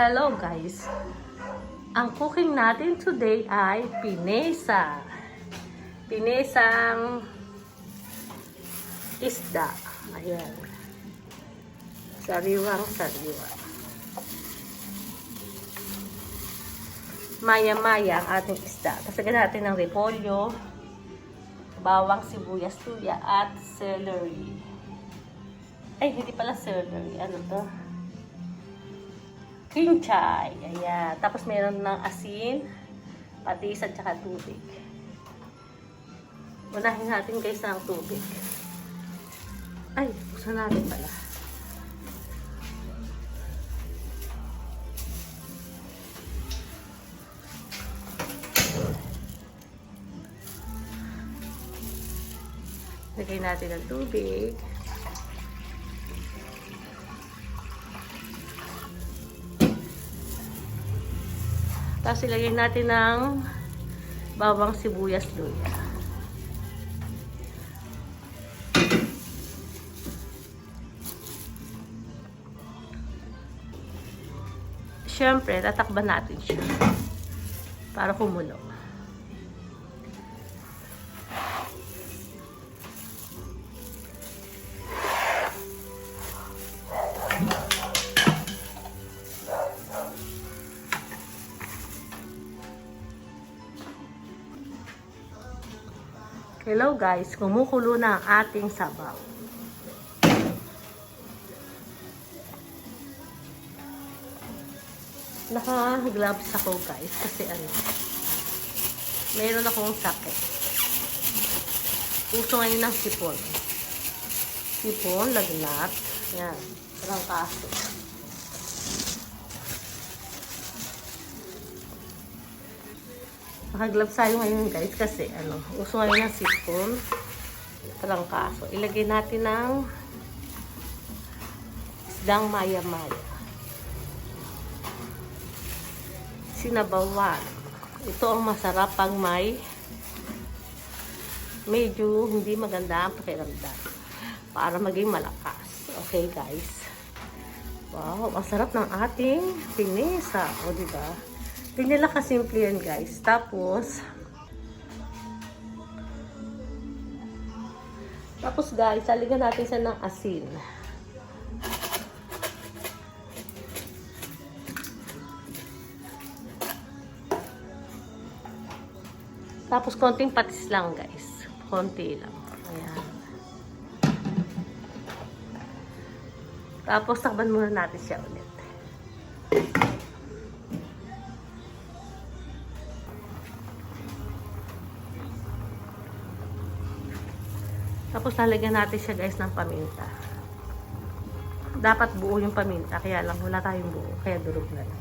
Hello guys! Ang cooking natin today ay pinesa. Pinesang isda. Ayan. Sariwang sariwa. Maya-maya ang ating isda. Kasagyan natin ng repolyo, bawang sibuyas, tuya, at celery. Ay, hindi pala celery. Ano to? Kinchay. Ayan. Tapos meron ng asin, patis at saka tubig. Unahin natin guys ng tubig. Ay, buksan natin pala. Lagay natin ng tubig. Tapos ilagay natin ng bawang sibuyas luya. Siyempre, tatakban natin siya para kumulo. Hello guys, kumukulo na ang ating sabaw. Naka-gloves ako guys kasi ano, meron akong sakit. Uso ngayon ng sipon. Sipon, lagnat. Yan, parang kaso. Naka-gloves tayo ngayon guys kasi ano, uso ngayon ng sipon. Parang kaso. Ilagay natin ng isdang maya-maya. Sinabawan. Ito ang masarap pag may medyo hindi maganda ang pakiramdam. Para maging malakas. Okay guys. Wow, ang sarap ng ating pinesa. O, di ba? Hindi nila kasimple yan, guys. Tapos, tapos guys, saligan natin siya ng asin. Tapos, konting patis lang, guys. Konti lang. Ayan. Tapos, takban muna natin siya ulit. Tapos lalagyan natin siya guys ng paminta. Dapat buo yung paminta, kaya lang wala tayong buo, kaya durog na lang.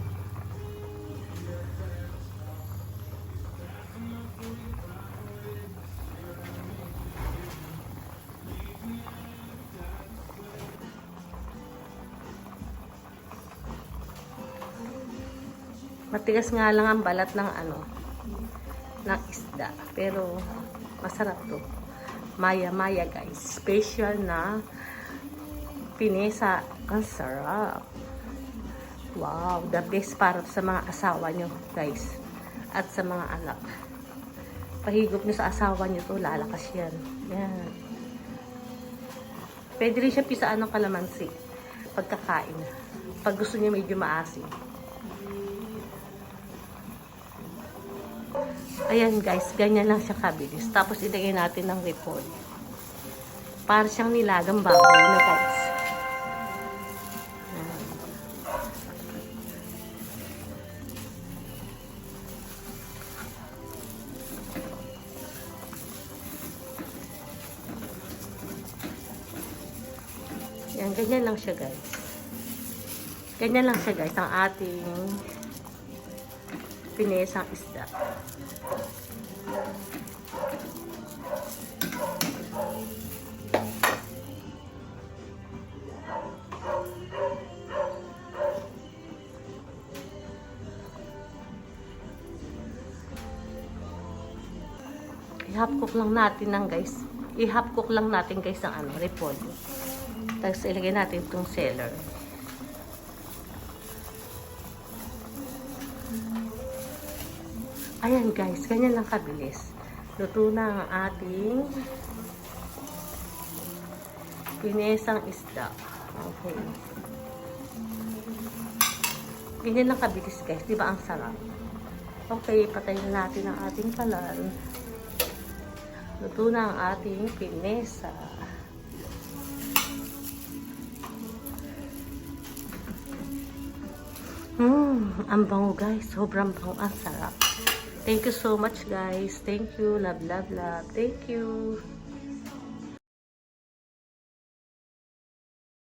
Matigas nga lang ang balat ng ano, ng isda. Pero masarap to. Maya-maya guys. Special na pinesa. Ang sarap. Wow, the best para sa mga asawa nyo guys. At sa mga anak. Pahigop nyo sa asawa nyo to, lalakas yan. Yan. Pwede rin siya pisaan ng kalamansi. Pagkakain. Pag gusto niya medyo maasim. Ayan guys, ganyan lang siya kabilis. Tapos ilagay natin ng repolyo. Para siyang nilagang baboy na guys. Ayan. Yan, ganyan lang siya guys. Ganyan lang siya guys, ang ating pinesang isda. I-half cook lang natin ng guys. I-half cook lang natin guys ang ano, repolyo. Tapos ilagay natin itong celery. Ayan guys, ganyan lang kabilis. Luto na ang ating pinesang isda. Okay. Ganyan lang kabilis guys. Di ba ang sarap? Okay, patayin na natin ang ating palal. Luto na ang ating pinesa. Hmm, ang bango guys. Sobrang bango. Ang sarap. Thank you so much guys. Thank you. Love, love, love. Thank you.